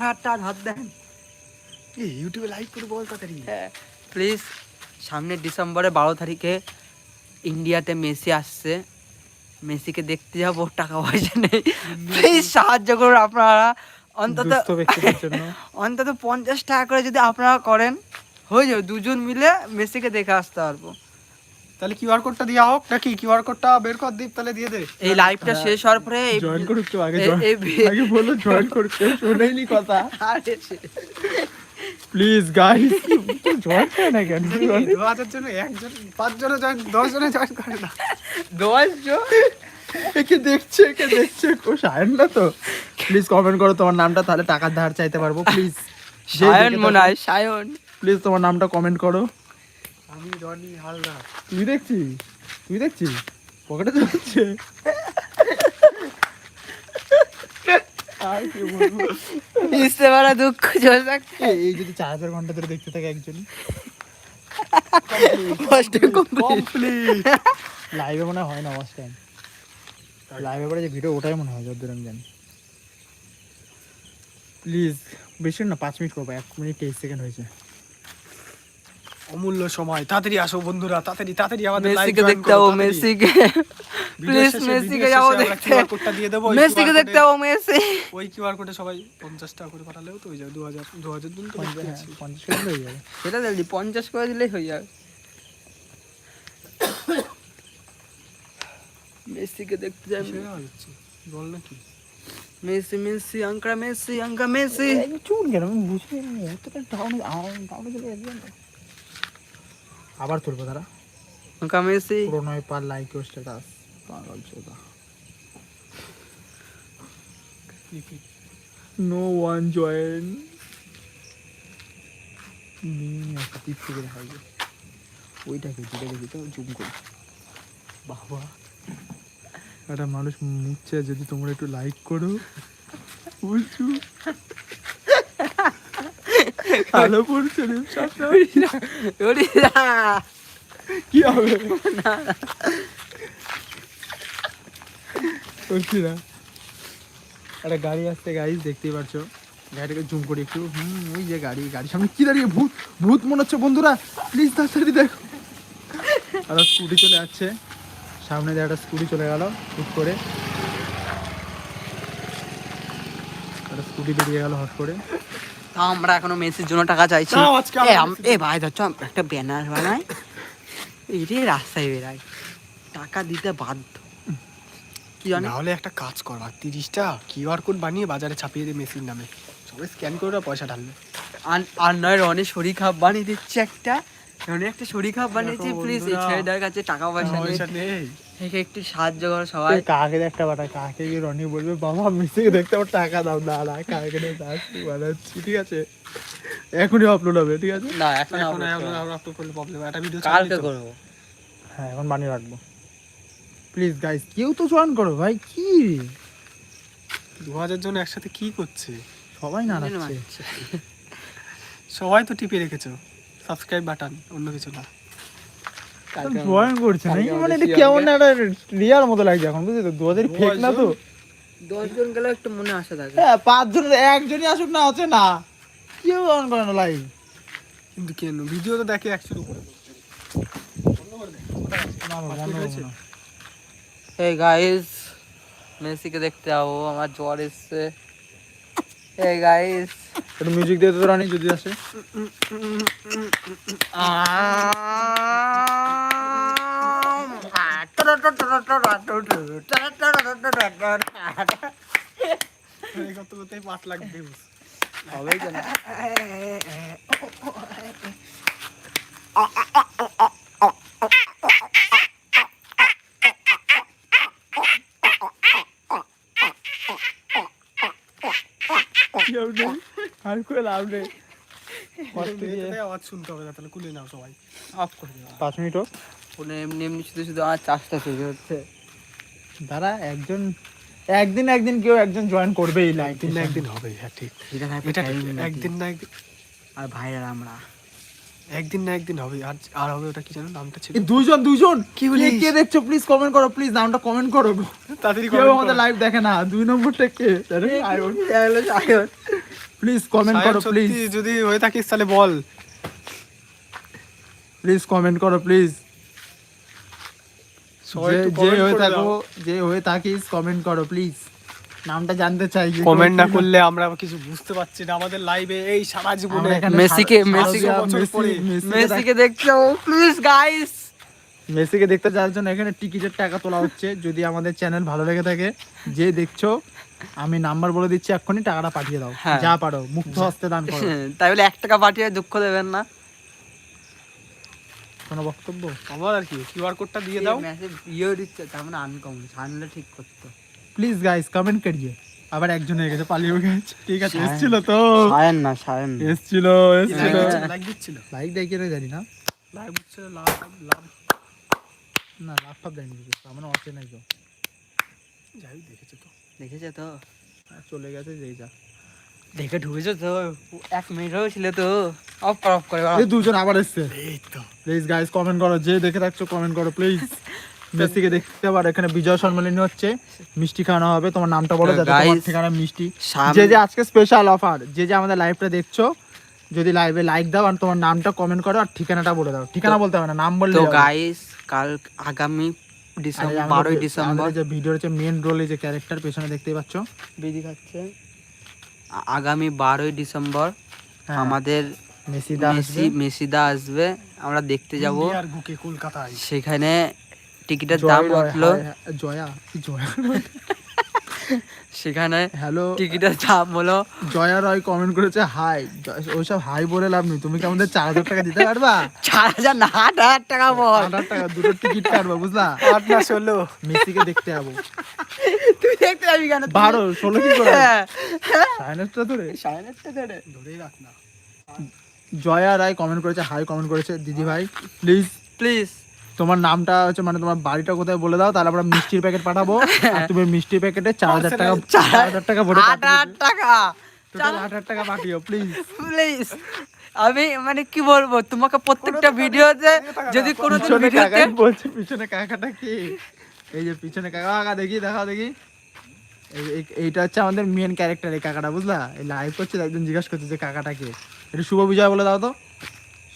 হাতটা হাত দেন। ইউটিউবে লাইভ করে বল তাড়াতাড়ি। হ্যাঁ প্লিজ সামনের ডিসেম্বরে বারো তারিখে ইন্ডিয়াতে মেসি আসছে। মেসিকে দেখতে যাব টাকা পয়সা নেই। প্লিজ সাহায্য করুন আপনারা। অন্তত অন্তত পঞ্চাশ টাকা করে যদি আপনারা করেন হয়ে যাবে। দুজন মিলে মেসিকে দেখে আসতে পারব। তাহলে কিউআর কোডটা দেওয়া হোক নাকি কিউআর কোডটা বের কর দীপ তাহলে দিয়ে দে। এই লাইভটা শেষ হওয়ার পরে জয়েন করুক তো আগে আগে বলো জয়েন করুক শোনেইনি কথা। আরে প্লিজ গাইস জয়েন করে না কেন? দু হাজার জন্য একজন পাঁচ জনে জয়েন দশ জনে জয়েন করে না। দশ জন একে দেখছে একে দেখছে। ও সায়ন না তো? প্লিজ কমেন্ট করো তোমার নামটা তাহলে টাকার ধার চাইতে পারব প্লিজ সায়ন মনে হয় সায়ন। প্লিজ তোমার নামটা কমেন্ট করো। আমি রনি হালদার। তুই দেখছিস? তুই দেখছিস? পকেটে চলছে আর বুঝতে পারা দুঃখ চলে থাকতে এই যদি চার হাজার ঘণ্টা ধরে দেখতে থাকে একজন। লাইভে মনে হয় না টাইম লাইভে পরে যে ভিডিও ওটাই মনে হয় যতদূর আমি জানি। প্লিজ বেশি না পাঁচ মিনিট করব এক মিনিট তেইশ সেকেন্ড হয়েছে। অমূল্য সময়। তাড়াতাড়ি আসো বন্ধুরা তাড়াতাড়ি তাড়াতাড়ি আমাদের মেসিকে দেখতে হব মেসিকে। প্লিজ মেসিকে যাব দেখতে। কোডটা দিয়ে দেবো মেসিকে দেখতে হব মেসি। ওই কিউআর কোডে সবাই পঞ্চাশ টাকা করে পাঠালেও তো হয়ে যাবে দু হাজার দু হাজার দিন তো পঞ্চাশ করে হয়ে যাবে। সেটা দিলি পঞ্চাশ করে দিলেই হয়ে যাবে। মেসিকে দেখতে যাই। বল নাকি মেসি মেসি আঙ্কা মেসি আঙ্কা মেসি। এতটা চলে আবার তুলবো তারা আঙ্কা মেসি পুরো নয় পার লাইক ও স্ট্যাটাস পাগল চোদা নো ওয়ান জয়েন একটা টিপ থেকে দেখা যায় ওইটাকে যেটা দেখি তো জুম করি। বাবা একটা মানুষ মুচ্ছে যদি তোমরা একটু লাইক করো। বুঝছ? ভালো পড়ছে কি হবে? করছি না। একটা গাড়ি আসছে গাড়ি দেখতেই পারছ গাড়িটাকে জুম করি একটু। হুম ওই যে গাড়ি গাড়ির সামনে কি দাঁড়িয়ে ভূত ভূত মনে হচ্ছে বন্ধুরা। প্লিজ তাড়াতাড়ি দেখো। আর স্কুটি চলে যাচ্ছে সামনে দিয়ে একটা স্কুটি চলে গেল হুট করে। একটা স্কুটি বেরিয়ে গেল হট করে। আমরা এখনও মেসির জন্য টাকা চাইছি। এ, ভাই ধর একটা ব্যানার বানাই। রে রাস্তায় বেরাই টাকা দিতে বাধ্য। কি জানি? নাহলে একটা কাজ করবা তিরিশটা কিউআর কোড বানিয়ে বাজারে ছাপিয়ে দিয়ে মেশিন নামে। সবাই স্ক্যান করে ওরা পয়সা ঢালবে। আর নয় রনি শরীর খাপ বানিয়ে দিচ্ছে একটা। রনি একটা শরীর খাপ বানিয়েছে প্লিজ এই। ছেলেটার কাছে টাকা পয়সা নেই। একটু সাহায্য করো সবাই। কাকে একটা বাটা কাকে গিয়ে রনি বলবে বাবা মেসিকে দেখতে আমার টাকা দাও না না কাকে নিয়ে যাচ্ছি বানাচ্ছি ঠিক আছে? এখনই আপলোড হবে ঠিক আছে? না এখন এখন আপলোড করলে প্রবলেম একটা ভিডিও কালকে করব। হ্যাঁ এখন বানিয়ে রাখব। প্লিজ গাইস কেউ তো জয়েন করো ভাই কি? দু হাজার জন একসাথে কি করছে? সবাই না সবাই তো টিপে রেখেছো। সাবস্ক্রাইব বাটন অন্য কিছু না। জয়েন করছে না মানে এটা কেমন একটা রিয়াল মতো লাগছে এখন বুঝলি তো দু হাজার ফেক না তো দশ জন গেলে একটু মনে আসা থাকে হ্যাঁ পাঁচজন একজনই আসুক না হচ্ছে না কেউ অন করে না লাইভ কিন্তু কেন ভিডিও তো দেখে একশোর উপরে এই গাইস মেসিকে দেখতে যাব আমার জ্বর এসছে এই গাইস একটু মিউজিক দিয়ে তো রানি যদি আসে কত কত পাঁচ লাখ ভিউজ হবেই তো না। কেউ নেই আর করে লাভ নেই আওয়াজ শুনতে হবে তাহলে কুলে নাও সবাই। অফ করে দিলাম পাঁচ মিনিট হোক ফোনে এমনি এমনি শুধু শুধু আমার চাষটা শুরু হচ্ছে। দাঁড়া একজন একদিন একদিন কেউ একজন জয়েন করবেই লাইভ একদিন না একদিন হবে হ্যাঁ ঠিক। এটা ভাই এটা time নাকি? একদিন না একদিন আর ভাইরা আমরা। একদিন না একদিন হবে আর আর হবে ওটা কি জানো নামটা ছিল? দুজন দুজন কি বলি কে দেখছ? প্লিজ কমেন্ট করো প্লিজ নামটা কমেন্ট করো। তাড়াতাড়ি কেউ আমাদের লাইভ দেখে না। দুই নম্বরটা কে? আরে আয়ন প্লিজ কমেন্ট করো প্লিজ যদি হয়ে থাকিস তাহলে বল। প্লিজ কমেন্ট করো প্লিজ যে হয়ে থাকো যে হয়ে থাকিস কমেন্ট করো প্লিজ নামটা জানতে চাই যে কমেন্ট না করলে আমরা কিছু বুঝতে পারছি না আমাদের লাইভে এই সারা জীবনে মেসিকে- মেসিকে। মেসিকে দেখছ প্লিজ গাইস মেসিকে দেখতে যাওয়ার জন্য এখানে টিকিটের টাকা তোলা হচ্ছে। যদি আমাদের চ্যানেল ভালো লেগে থাকে যে দেখছ আমি নাম্বার বলে দিচ্ছি এক্ষুনি টাকাটা পাঠিয়ে দাও। হ্যাঁ। যা পারো মুক্ত হস্তে দান করো। তাই বলে এক টাকা পাঠিয়ে দুঃখ দেবেন না। কোনো বক্তব্য? আমার আর কি কিউআর কোডটা দিয়ে দাও। মেসেজ ইয়ে দিচ্ছে তার মানে ঠিক করতো। প্লিজ গাইস কমেন্ট করিয়ে। আবার একজন হয়ে গেছে পালিয়ে গেছে। ঠিক আছে। এসছিল তো। সায়ন না সায়ন। না। এসছিল। এসছিল। লাইক দিচ্ছিল। লাইক দেয় কিনা জানি না। লাইক দিচ্ছিল লাভ লাভ। না দেয়নি কিছু। আমার যাই দেখেছ তো। দেখেছে তো। চলে গেছে যেই যা দেখে ঢুকেছো তো। এক মিনিট তো। অফ কর অফ করে এই দুজন আবার এসছে। এই তো। প্লিজ গাইস কমেন্ট করো। যে দেখে থাকছো কমেন্ট করো প্লিজ মেসিকে দেখতে পারো। এখানে বিজয় সম্মেলনী হচ্ছে। মিষ্টি খাওয়ানো হবে। তোমার নামটা বলো যাতে তোমার ঠিকানা মিষ্টি। যে যে আজকে স্পেশাল অফার যে যে আমাদের লাইভটা দেখছ যদি লাইভে লাইক দাও আর তোমার নামটা কমেন্ট করো আর ঠিকানাটা বলে দাও। ঠিকানা বলতে হবে না নাম বললে তো গাইস কাল আগামী ডিসেম্বর বারোই ডিসেম্বর। যে ভিডিওর যে মেন রোলে যে ক্যারেক্টার পেছনে দেখতেই পাচ্ছ। বিধি খাচ্ছে আগামী বারোই ডিসেম্বর হ্যাঁ, আমাদের মেসিদা মেসি মেসিদা আসবে। আমরা দেখতে যাব। কলকাতায়। সেখানে টিকিটের দাম উঠল জয়া জয়া। সেখানে হ্যালো টিকিটের দাম হলো জয়া রয় কমেন্ট করেছে হাই ওইসব হাই বলে লাভ নেই। তুমি কি আমাদের চার হাজার টাকা দিতে পারবা? চার হাজার না আট হাজার টাকা বল। আট হাজার টাকা দুটো টিকিট কাটবো বুঝলা? আট না ষোলো। মেসিকে দেখতে যাব। তুই দেখতে যাবি কেন? বারো ষোলো কি করে? হ্যাঁ, হ্যাঁ। ধরে? ধরে। ধরেই রাখ না। জয়া রায় কমেন্ট করেছে হাই কমেন্ট করেছে দিদি ভাই প্লিজ প্লিজ তোমার নামটা হচ্ছে মানে তোমার বাড়িটা কোথায় বলে দাও তাহলে আমরা মিষ্টির প্যাকেট পাঠাবো। আর তুমি মিষ্টির প্যাকেটে চার হাজার টাকা চার হাজার টাকা ভরে আট হাজার টাকা। টোটাল আট হাজার টাকা পাঠিও প্লিজ প্লিজ আমি মানে কি বলব তোমাকে প্রত্যেকটা ভিডিওতে যদি পিছনে ভিডিওতে বলছে পিছনে কাকাটা কি? এই যে পিছনে কাকা কাকা দেখি দেখাও দেখি। এই- এইটা হচ্ছে আমাদের মেন ক্যারেক্টার এই কাকাটা বুঝলা? এই লাইভ করছে একজন জিজ্ঞাসা করছে যে কাকাটা কে? এটা শুভ বিজয় বলে দাও তো।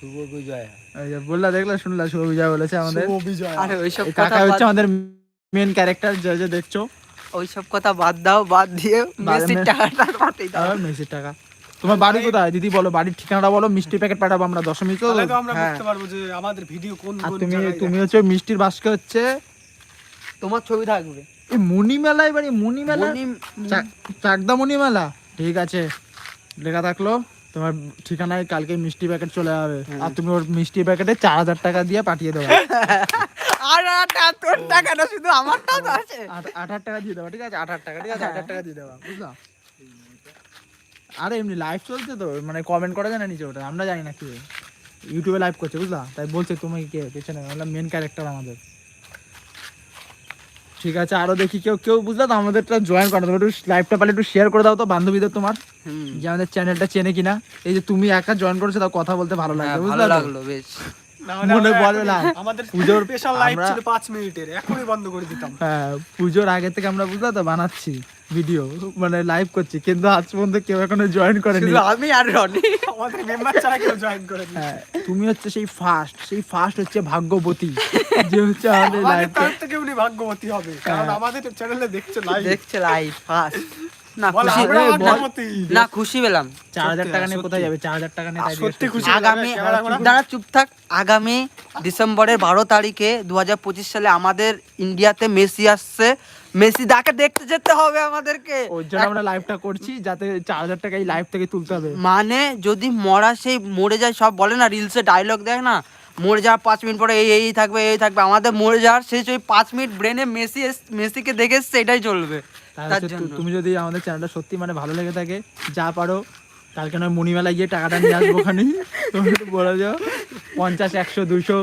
শুভ বিজয়। বললা দেখলা শুনলা শুভ বিজয় বলেছে আমাদের। শুভ বিজয়। আরে ওইসব কথা কাকা হচ্ছে আমাদের মেন ক্যারেক্টার যে যে দেখছ। ওইসব কথা বাদ দাও বাদ দিয়ে মেসির টাকাটা পাঠিয়ে দাও। মেসির টাকা। তোমার বাড়ি কোথায়? দিদি বলো বাড়ির ঠিকানাটা বলো মিষ্টি প্যাকেট পাঠাবো আমরা দশমী তো আমরা হ্যাঁ। বুঝতে পারব যে আমাদের ভিডিও কোন কোন তুমি তুমি হচ্ছে মিষ্টির বাস্কে হচ্ছে তোমার ছবি থাকবে। এই মণি মেলায় বাড়ি মেলা মনি- চা- চাকদা মণি মেলা ঠিক আছে। লেখা থাকল। তোমার ঠিকানায় কালকে মিষ্টি প্যাকেট চলে যাবে। আর তুমি ওর মিষ্টি প্যাকেটে চার হাজার টাকা দিয়ে পাঠিয়ে দেবে। আর তোর শুধু আছে। আট টাকা দিয়ে দেবা ঠিক আছে? আট হাজার টাকা ঠিক আছে? আট হাজার টাকা দিয়ে দেবা বুঝলা? আরে এমনি লাইভ চলছে তো মানে কমেন্ট করা যায় না নিচে ওটা আমরা জানি না কি। ইউটিউবে লাইভ করছে বুঝলা? তাই বলছে তুমি কে পেছনে আমরা মেন ক্যারেক্টার আমাদের। ঠিক আছে আরও দেখি কেউ কেউ বুঝলা তো? আমাদেরটা জয়েন করো তুমি একটু লাইভটা পালে একটু শেয়ার করে দাও তো বান্ধবীদের তোমার। যে আমাদের চ্যানেলটা চেনে কিনা? এই যে তুমি একা জয়েন করেছ তাও কথা বলতে ভালো হ্যাঁ, লাগবে ভালো লাগল বেশ। মনে পড়বে না। আমাদের পুজোর স্পেশাল লাইভ ছিল পাঁচ মিনিটের এখনই বন্ধ করে দিতাম। হ্যাঁ পুজোর আগে থেকে আমরা বুঝলা তো বানাচ্ছি ভিডিও মানে লাইভ করছি কিন্তু আজ পর্যন্ত কেউ এখনও জয়েন করেনি। শুধু আমি আর রনি। আমাদের মেম্বার ছাড়া কেউ জয়েন করে নি। হ্যাঁ তুমি হচ্ছে সেই ফার্স্ট সেই ফার্স্ট হচ্ছে ভাগ্যবতী যে হচ্ছে আমাদের লাইভ তার থেকে উনি ভাগ্যবতী হবে কারণ হ্যাঁ। আমাদের চ্যানেলে দেখছে লাইভ দেখছে লাইভ ফার্স্ট না বল খুশি আমরা বল। ভাগ্যবতী না। খুশি পেলাম। চার হাজার সত্যি, টাকা নিয়ে কোথায় যাবে? চার হাজার টাকা নিয়ে সত্যি খুশি আগামী দাঁড়া চুপ থাক। আগামী ডিসেম্বরের বারো তারিখে দু সালে আমাদের ইন্ডিয়াতে মেসি আসছে। মেসি দাকে দেখতে যেতে হবে আমাদেরকে। ওর জন্য আমরা লাইভটা করছি যাতে চার হাজার টাকা এই লাইভ থেকে তুলতে হবে। মানে যদি মরা সেই মরে যায় সব বলে না রিলসে ডায়লগ দেয় না মরে যাওয়ার পাঁচ মিনিট পরে এই এই থাকবে এই থাকবে আমাদের মরে যাওয়ার শেষ ওই পাঁচ মিনিট ব্রেনে মেসি এস- মেসিকে দেখে এসছে এটাই চলবে। তুমি যদি আমাদের চ্যানেলটা সত্যি মানে ভালো লেগে থাকে যা পারো কালকে নয় মণিমেলায় গিয়ে টাকাটা নিয়ে আসব ওখানে তুমি বলে যাও পঞ্চাশ একশো দুশো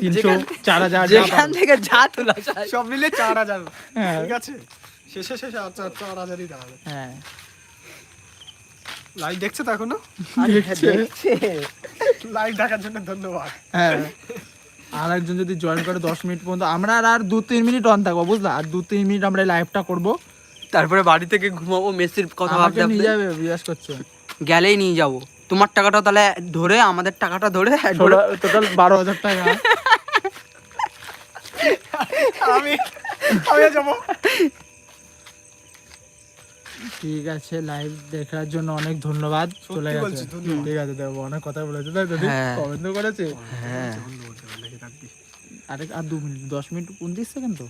তিনশো চার হাজার যেখান থেকে যা তোলা যায়। সব মিলে চার হাজার। হ্যাঁ। ঠিক আছে? শেষে শেষে আচ্ছা চার হাজারই দাঁড়াবে। হ্যাঁ। লাইভ দেখছে তো এখনও? দেখছে। লাইভ দেখার জন্য ধন্যবাদ। হ্যাঁ। আর একজন যদি জয়েন করে দশ মিনিট পর্যন্ত আমরা আর আর দু তিন মিনিট অন থাকব বুঝলা? আর দু তিন মিনিট আমরা লাইভটা করব। তারপরে বাড়ি থেকে ঘুমাবো মেসির কথা ভাবতে নিয়ে যাবে জিজ্ঞাসা করছে। গেলেই নিয়ে যাব। তোমার টাকাটা তাহলে ধরে আমাদের টাকাটা ধরে টোটাল বারো হাজার টাকা। আমি আমি যাব। ঠিক আছে লাইভ দেখার জন্য অনেক ধন্যবাদ। চলে গেছে। ঠিক আছে দেখো অনেক কথা বলেছে। তাই হ্যাঁ। কমেন্ট করেছে। হ্যাঁ। আরেক আর দু মিনিট দশ মিনিট উনত্রিশ সেকেন্ড তো।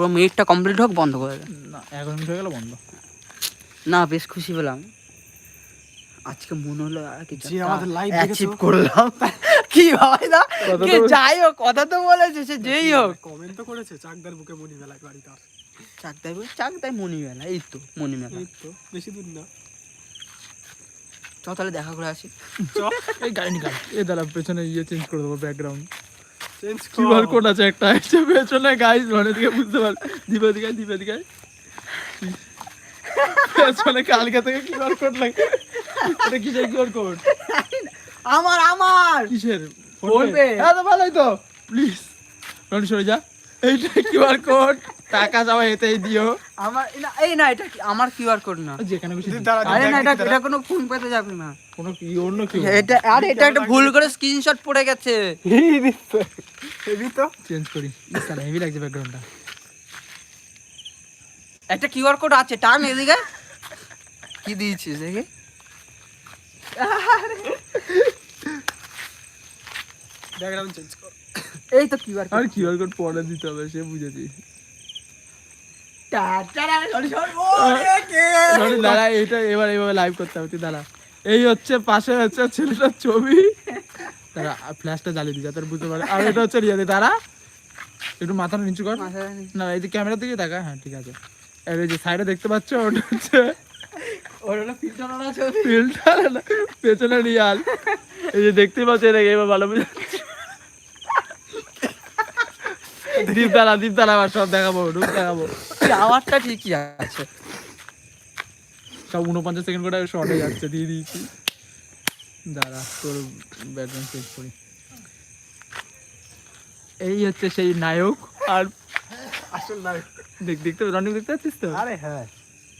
পুরো মিনিটটা কমপ্লিট হোক বন্ধ করে না এগারো মিনিট হয়ে গেল বন্ধ। না বেশ খুশি পেলাম আজকে মনে হলো আর কিছু আমাদের অ্যাচিভ করলাম কি ভাই না? কে যাই হোক কথা তো বলেছে সে যেই হোক। কমেন্ট তো করেছে চাকদার বুকে মনি মেলায় বাড়ি তার। চাক দেয় চাক দেয় মণিমেলা এই তো মণিমেলা। এই তো বেশি দূর না। চ তাহলে দেখা করে আসি। চ এই গাড়ি নিকাল এই দাঁড়া পেছনে ইয়ে চেঞ্জ করে দেবো ব্যাকগ্রাউন্ড কিউআর কোড আছে? একটা এসে পেছনে গাইস মানে দিকে বুঝতে পার দিবে দিকে দিবে দিকে পেছনে কালকে থেকে কিউআর কোড লাগে। এটা কিসের কিউআর কোড আমার আমার! কিসের? ফোনপে হ্যাঁ তো ভালোই তো। প্লিজ রনি সরে যা। এইটা কিউআর কোড টাকা যাওয়া এতেই দিও। আমার না এই না এটা আমার কিউআর কোড না। যেখানে খুশি আরে না এটা এটা কোনো ফোন পেতে যাবে না। কোনো কি অন্য কি এটা আরে এটা একটা ভুল করে স্ক্রিনশট পড়ে গেছে। হেবি তো। চেঞ্জ করি। ইসালা হেভি লাগছে ব্যাকগ্রাউন্ডটা একটা কিউআর কোড আছে টান এদিকে। কি দিয়েছিস দেখে। ব্যাকগ্রাউন্ড চেঞ্জ কর। এই তো কিউআর আর কিউআর কোড পরে দিতে হবে সে বুঝেছি। রনি দাঁড়া এটা এবার এইভাবে লাইভ করতে হবে তুই দাঁড়া। এই হচ্ছে পাশে হচ্ছে ছেলেটার ছবি। দাঁড়া ফ্ল্যাশটা জ্বালিয়ে দিই যাতে বুঝতে পারে। আর এটা হচ্ছে রিয়াদি দাঁড়া। একটু মাথাটা নিচু কর। না এই যে ক্যামেরার দিকে দেখা হ্যাঁ ঠিক আছে। আর এই যে সাইডে দেখতে পাচ্ছ ওটা হচ্ছে ফিল্টার পেছনে রিয়াল। এই যে দেখতে পাচ্ছ এটা এবার ভালো বুঝে দীপ দাঁড়া দীপ দাঁড়া আবার সব দেখাবো রূপ দেখাবো। ঠিকই আছে। সব উনপঞ্চাশ সেকেন্ড করে শর্টে যাচ্ছে দিয়ে দিয়েছি। দাঁড়া তোর ব্যাকগ্রাউন্ড চেঞ্জ করি। এই হচ্ছে সেই নায়ক আর আসল না দেখ দেখতে দেখতে পাচ্ছিস তো? আরে হ্যাঁ।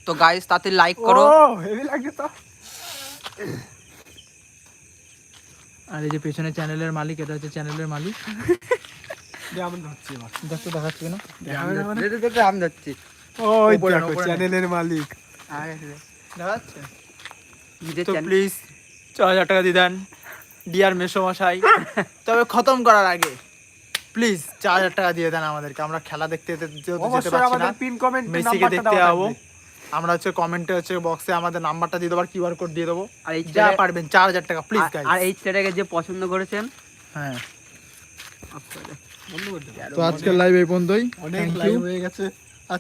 তো গাইস তাতে লাইক করো। হেভি লাগে তো। আর এই যে পেছনে চ্যানেলের মালিক এটা হচ্ছে চ্যানেলের মালিক। আমি ধরছি এবার। দেখতে দেখাচ্ছে না? দেখাবে না? দে, দে, দে, দে, আমি যাচ্ছি ওই দেখো চ্যানেলের মালিক। তো প্লিজ ছ হাজার টাকা দিয়ে দেন। ডিয়ার মেসমশাই। তবে খতম করার আগে প্লিজ চার হাজার টাকা দিয়ে দেন আমাদেরকে। আমরা খেলা দেখতে যেতে পারছি না। পিন কমেন্ট মেসিকে দেখতে যাব। আমরা হচ্ছে কমেন্টে হচ্ছে বক্সে আমাদের নাম্বারটা দিয়ে দেবো আর কিউআর কোড দিয়ে দেবো। আর এই যা পারবেন চার হাজার টাকা প্লিজ আর- এই ছেলেটাকে যে পছন্দ করেছেন? হ্যাঁ। করতে তো আজকের লাইভ এই পর্যন্তই। অনেক লাইভ হয়ে গেছে।